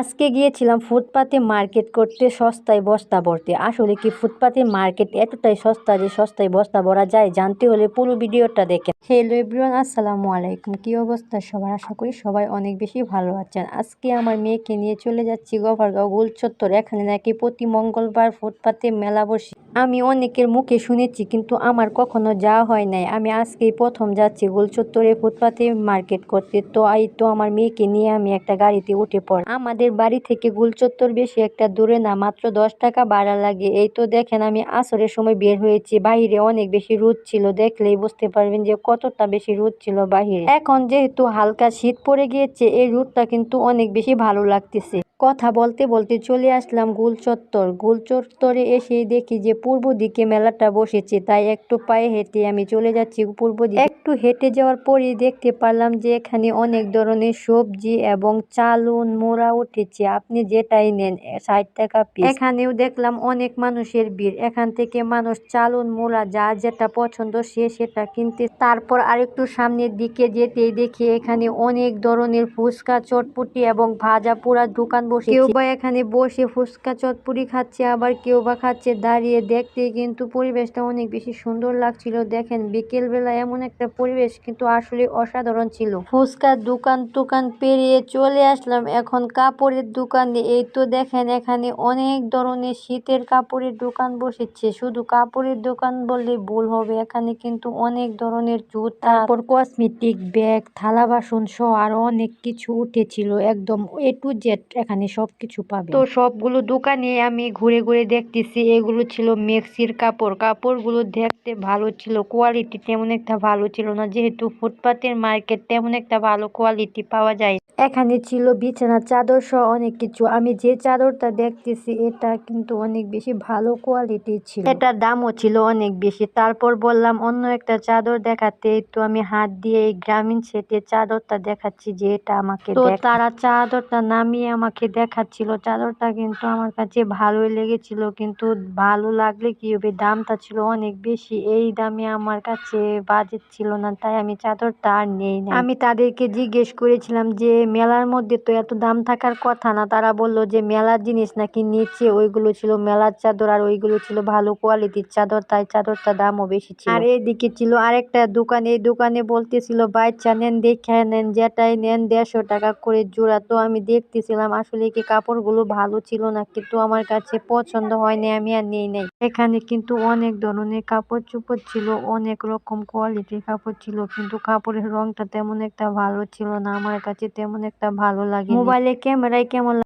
আজকে গিয়েছিলাম ফুটপাতে মার্কেট করতে, সস্তায় বস্তা ভরতে। আসলে কি ফুটপাতে মার্কেট এতটাই সস্তা যে সস্তায় বস্তা ভরা যায়? জানতে হলে পুরো ভিডিওটা দেখেন। হ্যালো এভরিওয়ান আসসালামু আলাইকুম। কী অবস্থা সবার? আশা করি সবাই অনেক বেশি ভালো আছেন। আজকে আমার মেয়েকে নিয়ে চলে যাচ্ছি গভারগাঁও গোল চত্বর এখানে নাকি প্রতি মঙ্গলবার ফুটপাতে মেলা বসে। আমি অনেকের মুখে শুনেছি, কিন্তু আমার কখনো যাওয়া হয় নাই। আমি আজকেই প্রথম যাচ্ছি গোল চত্বরে ফুটপাতে মার্কেট করতে। তো এই তো আমার মেয়েকে নিয়ে আমি একটা গাড়িতে উঠে পড়। আমাদের বাড়ি থেকে গোল চত্বর বেশি একটা দূরে না, মাত্র দশ টাকা ভাড়া লাগে। এই তো দেখেন, আমি আসরের সময় বের হয়েছি। বাইরে অনেক বেশি রোদ ছিল, দেখলেই বুঝতে পারবেন যে কতটা বেশি রোদ ছিল বাহিরে এখন যেহেতু হালকা শীত পড়ে গিয়েছে, এই রোদটা কিন্তু অনেক বেশি ভালো লাগতেছে। কথা বলতে বলতে চলে আসলাম গোল চত্বর গোল চত্বরে এসে দেখি যে পূর্ব দিকে মেলাটা বসেছে, তাই একটু পায়ে হেঁটে আমি চলে যাচ্ছি পূর্ব দিকে। একটু হেঁটে যাওয়ার পরেই দেখতে পারলাম যে এখানে অনেক ধরনের সবজি এবং চালুন, মোড়া উঠেছে। আপনি যেটাই নেন, ষাট টাকা পিস এখানেও দেখলাম অনেক মানুষের ভিড়। এখান থেকে মানুষ চালুন, মোড়া, যা যেটা পছন্দ সে সেটা কিনতে। তারপর আরেকটু সামনের দিকে যেতেই দেখি এখানে অনেক ধরনের ফুচকা, চটপটি এবং ভাজা পোড়া দোকান বসে কেউ বা এখানে বসে ফুচকা চটপুরি খাচ্ছে, আবার কেউ বা খাচ্ছে। দাঁড়িয়ে দেখতে কিন্তু পরিবেশটা অনেক বেশি সুন্দর লাগছিল। দেখেন বিকেল বেলা এমন একটা পরিবেশ কিন্তু আসলে অসাধারণ ছিল। ফুচকার দোকান টোকান পেরিয়ে চলে আসলাম। এখন কাপড়ের দোকানে। এই তো দেখেন, এখানে অনেক ধরনের শীতের কাপড়ের দোকান বসেছে। শুধু কাপড়ের দোকান বললে ভুল হবে। এখানে কিন্তু অনেক ধরনের জুতা, তারপর কসমেটিক ব্যাগ থালা বাসন সহ আরও অনেক কিছু উঠেছিল। একদম এ টু জেড এখানে। সবকিছু পাবে। তো সবগুলো দোকানে আমি ঘুরে ঘুরে দেখতেছি এগুলো ছিল মেক্সির কাপড়। কাপড়গুলো দেখতে ভালো ছিল কোয়ালিটি তেমন একটা ভালো ছিল না যেহেতু ফুটপাতের মার্কেট তেমন একটা ভালো কোয়ালিটি পাওয়া যায় এখানে ছিল বিছানার চাদর সহ অনেক কিছু। আমি যে চাদরটা দেখতেছি এটা কিন্তু অনেক বেশি ভালো কোয়ালিটি ছিল। এটার দামও ছিল অনেক বেশি। তারপর বললাম অন্য একটা চাদর দেখাতে। তো আমি হাত দিয়ে এই গ্রামীণ সেটের চাদরটা দেখাচ্ছি যে এটা আমাকে তো তারা চাদরটা নামিয়ে আমাকে দেখাচ্ছিল। চাদরটা কিন্তু আমার কাছে ভালোই লেগেছিল, কিন্তু ভালো লাগলে কি হবে দামটা ছিল অনেক বেশি। এই দামে আমার কাছে বাজেট ছিল না, তাই আমি চাদরটা আর নেই না আমি তাদেরকে জিজ্ঞেস করেছিলাম যে, মেলার মধ্যে তো এত দাম থাকার কথা না? তারা বলল যে, মেলার জিনিস নাকি নিচে ওইগুলো ছিল, মেলার চাদর আর ওইগুলো ছিল ভালো কোয়ালিটির চাদর, তাই চাদরটা দামও বেশি ছিল। আর এইদিকে ছিল আরেকটা দোকান, এই দোকানে বলতেছিল, বাচ্চা নেন, দেখে নেন, যেটাই নেন, দেড়শো টাকা করে জোড়া। তো আমি দেখতেছিলাম, আসলে কি কাপড়গুলো ভালো ছিল না, কিন্তু আমার কাছে পছন্দ হয়নি, আমি আর নিয়ে নাই। এখানে কিন্তু অনেক ধরনের কাপড় চোপড় ছিল, অনেক রকম কোয়ালিটির কাপড় ছিল, কিন্তু কাপড়ের রংটা তেমন একটা ভালো ছিল না, আমার কাছে তেমন একটা ভালো লাগে মোবাইলে ক্যামেরায় কেমন